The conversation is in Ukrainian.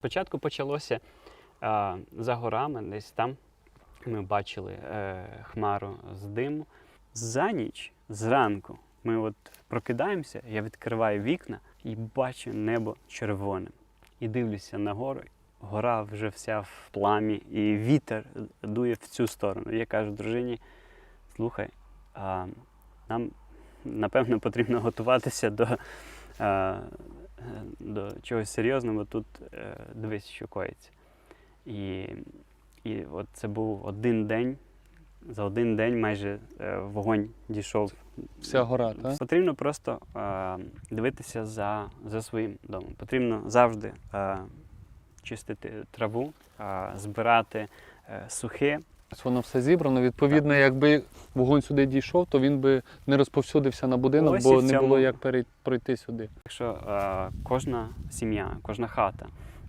Спочатку почалося а, за горами, десь там ми бачили е, хмару з диму. За ніч, зранку, ми от прокидаємося, я відкриваю вікна і бачу небо червоним. І дивлюся на гору. Гора вже вся в пламі, і вітер дує в цю сторону. Я кажу дружині: слухай, а, нам напевно потрібно готуватися до, а, до чогось серйозного. Тут е, дивись, що коїться. І, і от це був один день. За один день майже е, вогонь дійшов. Вся гора, так? Потрібно просто е, дивитися за, за своїм домом. Потрібно завжди е, чистити траву, е, збирати е, сухе. Воно все зібрано. Відповідно, якби вогонь сюди дійшов, то він би не розповсюдився на будинок, Ось і бо в не цьому- було як перей- пройти сюди. Якщо е, кожна сім'я, кожна хата